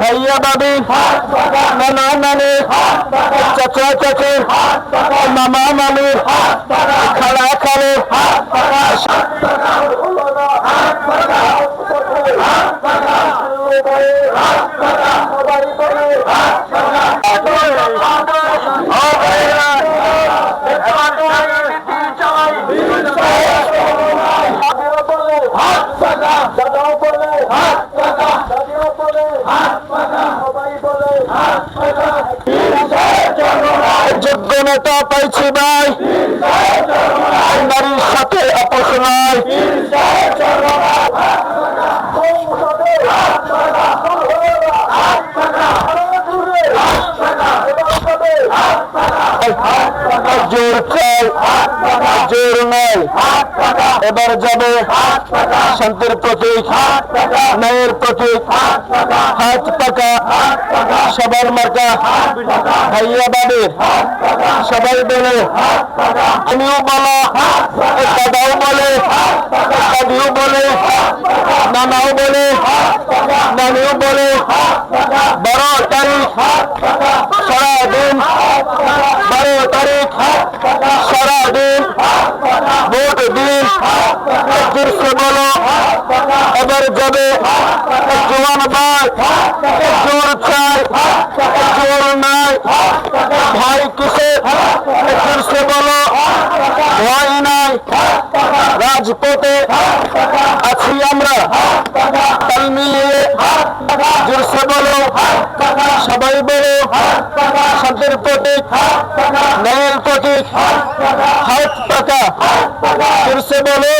ভাইয়া ভাবি নানা নানি চাচা চাচি মামা মামি খালা খালি যোগ্য নেতা পাইছি ভাই। নারীর সাথে আপোষ নয় জোর চাই জোর নয় এবার যাবে শান্তির প্রতীক ন্যায়ের প্রতীক হাত পাকা সবার মার্কা ভাইয়া বাবের সবাই বলে আমিও বলা দাদাও বলে দাদিও বলে নানাও বলে নানিও বলে বারো জোরসে বলো। এবার যাবে জোয়ান ভাই জোর চাই জোর নাই। ভাই কিসে জোরসে বলো। ভয় নাই। রাজপথে আছি আমরা। তাল মিলিয়ে জোরসে বলো। সবাই বলো, শান্তির প্রতীক, ন্যায়ের প্রতীক, হাত পাকা। জোরসে বলো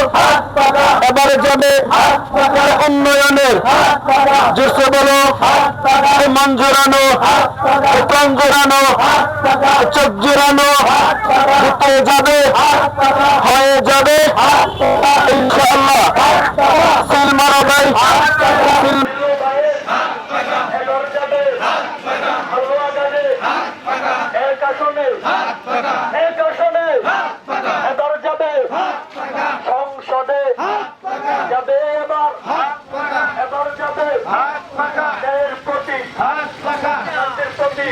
এবারে যাবে উন্নয়নের জোরসে বলো মন জোরানো প্রাণ জোরানো চোখ জোরানো জিতে যাবে হয়ে যাবে ইনশাআল্লাহ সিল মারা ভাই সিল এক আসনে এক আসনে এবার সংসদে যাবে এবার। এবার যাবে। ন্যায়ের প্রতি। শান্তির প্রতি।